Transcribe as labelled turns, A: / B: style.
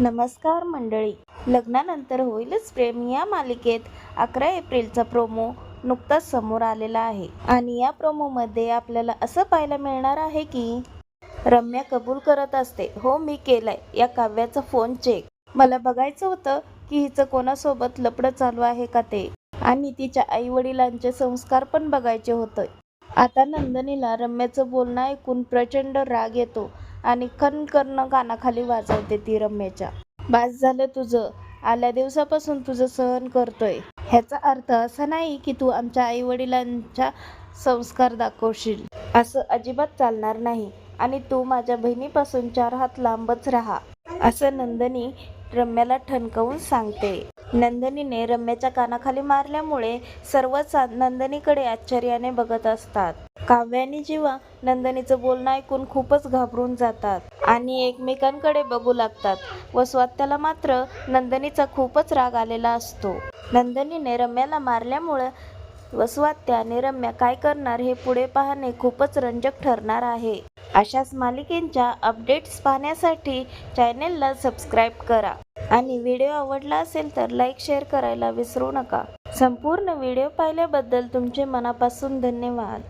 A: नमस्कार मंडळी. लग्नानंतर होईलच प्रेम या मालिकेत. अकरा एप्रिलचा प्रोमो नुकताच समोर आलेला आहे. आणि या प्रोमोमध्ये आपल्याला असं पाहायला मिळणार आहे की रम्या कबूल करत असते. हो मी केलंय. या काव्याचा फोन चेक मला बघायचं होतं की हिचं कोणासोबत लपडं चालू आहे का ते? आणि तिच्या आई वडिलांचे संस्कार पण बघायचे होते. आता नंदनीला रम्याचं बोलणं ऐकून प्रचंड राग येतो. आणि खन कर्ण कानाखाली वाजवते ती रम्याच्या. बास झालं तुझं. आल्या दिवसापासून तुझं सहन करतोय. ह्याचा अर्थ असा नाही की तू आमच्या आई वडिलांच्या संस्कार दाखवशील. असं अजिबात चालणार नाही. आणि तू माझ्या बहिणीपासून चार हात लांबच राहा. असं नंदनी रम्याला ठणकवून सांगते. नंदनीने रम्याच्या कानाखाली मारल्यामुळे सर्वच नंदनीकडे आश्चर्याने बघत असतात. काव्यानी जेव्हा नंदनीचं बोलणं ऐकून खूपच घाबरून जातात आणि एकमेकांकडे बघू लागतात व स्वात्याला मात्र नंदनीचा खूपच राग आलेला असतो. नंदनीने रम्याला मारल्यामुळं वसवात्याने रम्या काय करणार हे पुढे पाहणे खूपच रंजक ठरणार आहे. अशाच मालिकेंच्या अपडेट्स पाहण्यासाठी चॅनेलला सबस्क्राईब करा आणि व्हिडिओ आवडला असेल तर लाईक शेअर करायला विसरू नका. संपूर्ण व्हिडिओ पाहिल्याबद्दल तुमचे मनापासून धन्यवाद.